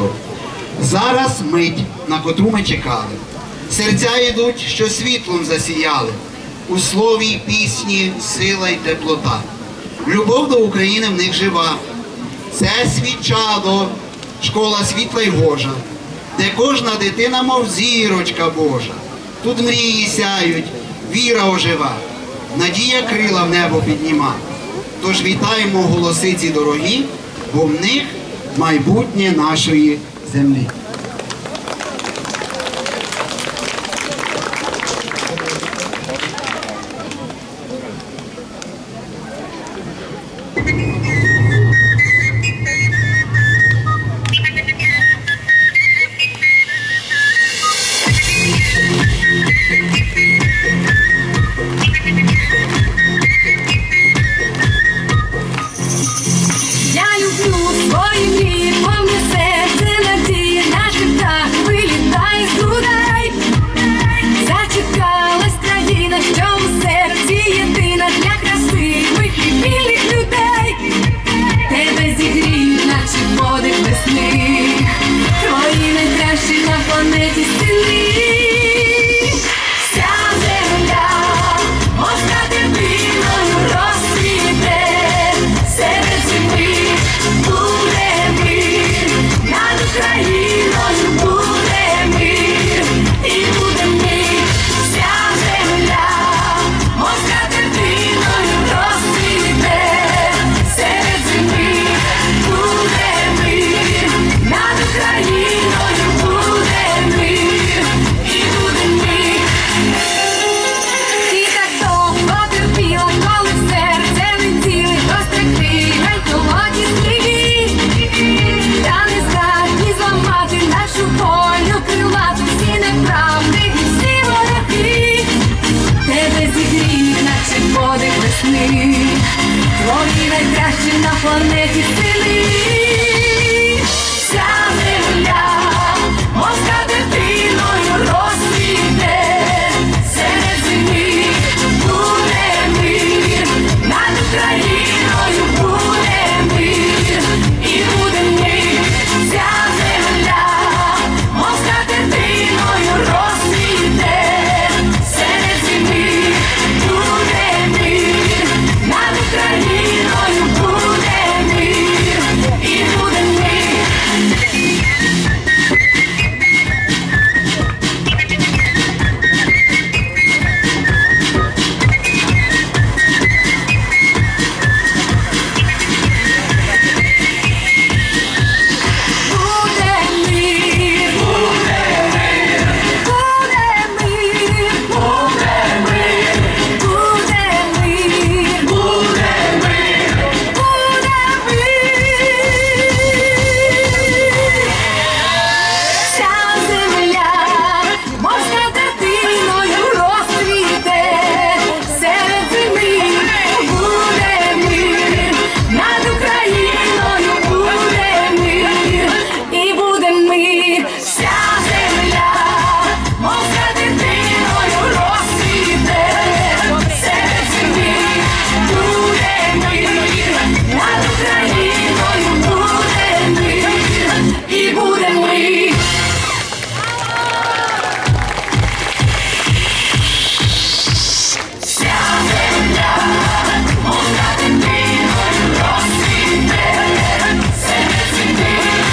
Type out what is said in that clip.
свято. Зараз мить, на котру ми чекали. Серця йдуть, що світлом засіяли. У слові пісні сила й теплота. Любов до України в них жива. Це свічадо, школа світла й гожа, де кожна дитина, мов зірочка Божа. Тут мрії сяють, віра ожива, надія крила в небо підніма. Тож вітаємо голоси ці дорогі, бо в них майбутнє нашої землі. Твої найкращі на планеті сили.